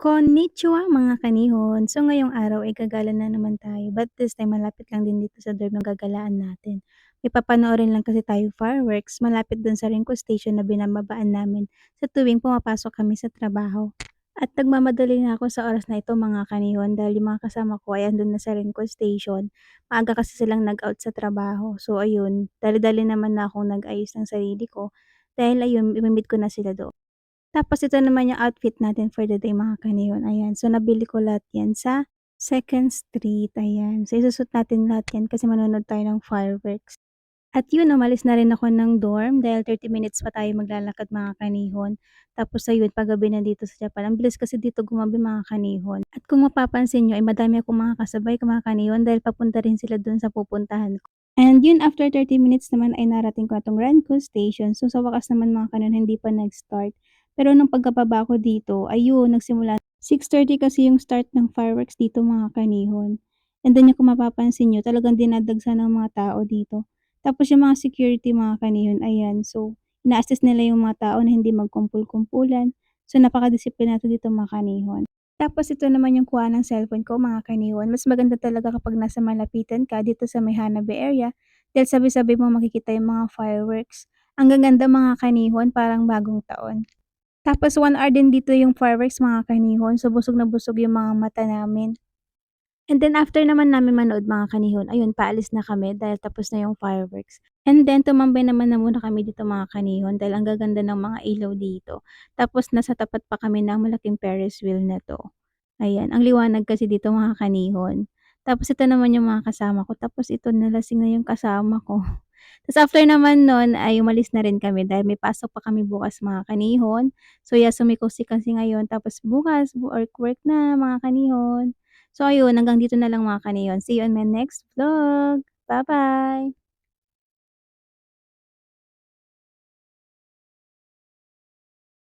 Konnichiwa mga kanihon. So ngayong araw ay gagala na naman tayo but this time malapit lang din dito sa dorm yung gagalaan natin. May papanoorin lang kasi tayo fireworks malapit dun sa Rinco Station na binababaan namin sa tuwing pumapasok kami sa trabaho. At nagmamadali na ako sa oras na ito mga kanihon dahil yung mga kasama ko ay andun na sa Rinco Station. Maaga kasi silang nag-out sa trabaho. So ayun, dali-dali naman na akong nag-ayos ng sarili ko dahil ayun, imimit ko na sila doon. Tapos ito naman yung outfit natin for the day mga kanihon, ayan. So nabili ko lahat yan sa Second Street, ayan. So isusuot natin lahat yan kasi manonood tayo ng fireworks. At yun, umalis na rin ako ng dorm dahil 30 minutes pa tayo maglalakad mga kanihon. Tapos ayun, paggabi na dito sa Japan. Ang bilis kasi dito gumabi mga kanihon. At kung mapapansin nyo, ay madami akong mga kasabay mga kanihon dahil papunta rin sila dun sa pupuntahan ko. And yun, after 30 minutes naman ay narating ko na tong Renko Station. So sa wakas naman mga kanihon, hindi pa nag-start. Pero nung pagkababa ko dito, ayun, nagsimula. 6.30 kasi yung start ng fireworks dito mga kanihon. And then yung kung mapapansin nyo, talagang dinadagsa ng mga tao dito. Tapos yung mga security mga kanihon, ayan. So, ina-assist nila yung mga tao na hindi magkumpul-kumpulan. So, napaka-disiplinado dito mga kanihon. Tapos ito naman yung kuha ng cellphone ko mga kanihon. Mas maganda talaga kapag nasa malapitan ka dito sa may Hanabi area. Dahil sabi-sabi mo makikita yung mga fireworks. Ang gaganda mga kanihon, parang bagong taon. Tapos 1 hour din dito yung fireworks mga kanihon. So, busog na busog yung mga mata namin. And then after naman namin manood mga kanihon, ayun paalis na kami dahil tapos na yung fireworks. And then tumambay naman na muna kami dito mga kanihon dahil ang gaganda ng mga ilaw dito. Tapos nasa tapat pa kami ng malaking Ferris wheel na 'to. Ayan, ang liwanag kasi dito mga kanihon. Tapos ito naman yung mga kasama ko, tapos ito nalasing na yung kasama ko. Tapos after naman nun ay umalis na rin kami dahil may pasok pa kami bukas mga kanihon. So yeah, sumikosi kasi ngayon tapos bukas work work na mga kanihon. So ayun, hanggang dito na lang mga kanihon. See you on my next vlog. Bye-bye!